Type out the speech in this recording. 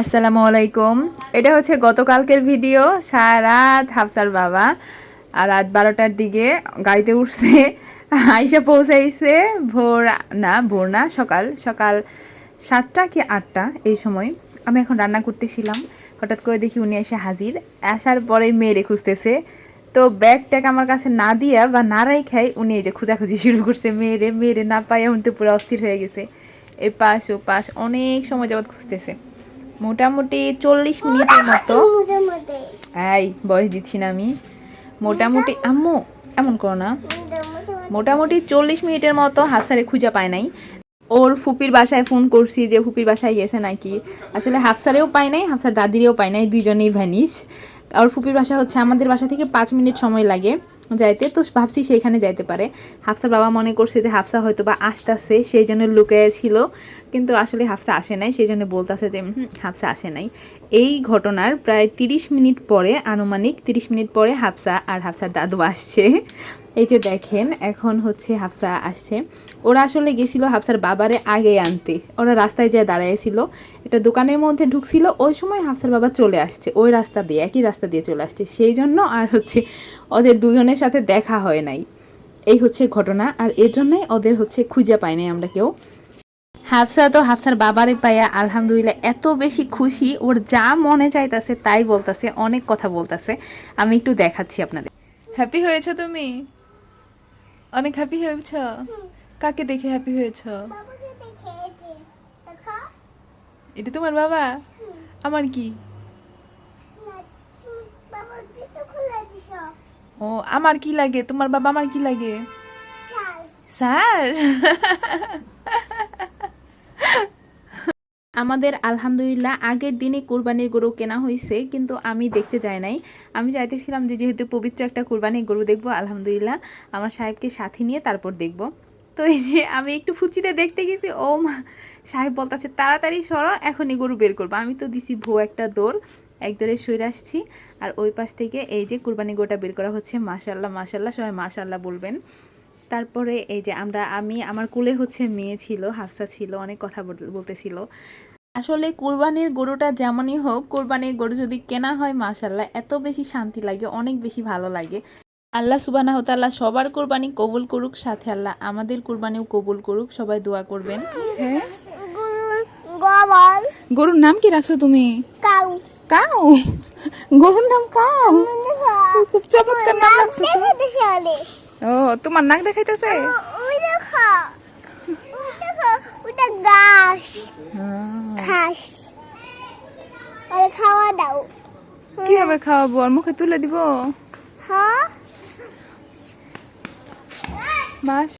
আসসালামু আলাইকুম। এটা হচ্ছে গতকালকের ভিডিও। সারা রাত হাফসার বাবা। আর রাত বারোটার দিকে গাড়িতে উঠছে, আইসা পৌঁছাইছে। ভোর, না ভোর না, সকাল সকাল সাতটা কি আটটা এই সময়। আমি এখন রান্না করতেছিলাম। হঠাৎ করে দেখি উনি এসে হাজির। আসার পরে মেয়েরে খুঁজতেছে। তো ব্যাগ ট্যাগ আমার কাছে না দিয়া বা না রাইখাই উনি এই যে খোঁজাখুঁজি শুরু করছে মেয়েরে। মেয়েরে না পাই এখন তো পুরো অস্থির হয়ে গেছে। এ পাশ ও পাশ অনেক সময় যাবৎ খুঁজতেছে। মোটামুটি চল্লিশ মিনিটের মতো। এই বয়স দিচ্ছি না আমি। মোটামুটি আম্মু এমন করো না। মোটামুটি চল্লিশ মিনিটের মতো হাফসারে খুঁজে পায় নাই। ওর ফুপির বাসায় ফোন করছি যে ফুপির বাসায় গেছে নাকি। আসলে হাফসারেও পায় নাই হাফসার দাদিরেও পায় নাই দুইজনেই ভ্যানিশ। আর ফুপির বাসা হচ্ছে আমাদের বাসা থেকে পাঁচ মিনিট সময় লাগে। যাইতে, তো ভাবছি সেইখানে যাইতে পারে। হাফসা বাবা মনে করছে যে হাফসা হয়তো বা আসতেছে, সেই জন্য লুকে ছিল। কিন্তু আসলে হাফসা আসে নাই, সেই জন্য বলতেছে যে হাফসা আসে নাই। এই ঘটনার প্রায় তিরিশ মিনিট পরে, আনুমানিক তিরিশ মিনিট পরে হাফসা আর হাফসার দাদু আসছে। এই যে দেখেন, এখন হচ্ছে হাফসা আসছে। ওরা আসলে গেছিল হাফসার বাবারে আগে আনতে। ওরা রাস্তায় যায় দাঁড়াইছিল। এটা দোকানের মধ্যে ঢুকছিল, ওই সময় হাফসার বাবা চলে আসছে। ওই রাস্তা দিয়ে, একই রাস্তা দিয়ে চলে আসছে। সেই জন্য আর হচ্ছে ওদের দুজনের সাথে দেখা হয় নাই। এই হচ্ছে ঘটনা, আর এর জন্যই ওদের হচ্ছে খুঁজে পাই নাই আমরা কেউ। হাফসা তো হাফসার বাবারে পাইয়া আলহামদুলিল্লাহ এত বেশি খুশি। ওর যা মনে চাইতাছে তাই বলতাছে, অনেক কথা বলতাছে। আমি একটু দেখাচ্ছি আপনাদের। হ্যাপি হয়েছো তুমি? অনেক হ্যাপি হয়েছ? কাকে দেখে হ্যাপি হয়েছ? এটা তোমার বাবা? আমার কি? ও আমার কি লাগে? তোমার বাবা আমার কি লাগে? স্যার আমাদের আলহামদুলিল্লাহ আগের দিনে কুরবানির গরু কেনা হয়েছে কিন্তু আমি দেখতে যাই নাই। আমি চাইতেছিলাম যে যেহেতু পবিত্র একটা কুরবানির গরু দেখব, আলহামদুলিল্লাহ আমার সাহেবকে সাথে নিয়ে তারপর দেখব। তো এই যে আমি একটু ফুচিতে দেখতে গেছি, ও মা, সাহেব বলতেছে, তাড়াতাড়ি সরো, এখনই গরু বের করব। আমি তো দিছি ভো একটা দৌড় এক দৌড়ে সরে আসছি, আর ওই পাশ থেকে এই যে কুরবানি গোটা বের করা হচ্ছে মাশাল্লাহ মাশাল্লাহ সবাই মাশাল্লাহ বলবেন। তারপরে এই যে আমরা আমি আমার কুলে হচ্ছে মেয়ে ছিল হাফসা ছিল অনেক কথা বল- বলতেছিল। আসলে কুরবানির গরুটা যেমনই হোক কুরবানির গরু যদি কেনা হয় মাশাল্লাহ এত বেশি শান্তি লাগে অনেক বেশি ভালো লাগে। আল্লাহ সুবানা তাল্লাহ সবার কোরবানি কবুল করুক সাথে আল্লাহ আমাদের কোরবানিও কবুল করুক সবাই দোয়া করবেন। হ্যাঁ? গরুর নাম কি রাখছো তুমি? কাউ। কাউ? গরুর নাম কাউ? খুব চমৎকার নাম রাখছো ও তোমার নাক দেখাইতেছে? ওই দেখো। ওটা গাছ ঘাস। আর খাওয়া দাও। কীভাবে খাওয়াবো? আর মুখে তুলে দিব? হ্যাঁ? মাস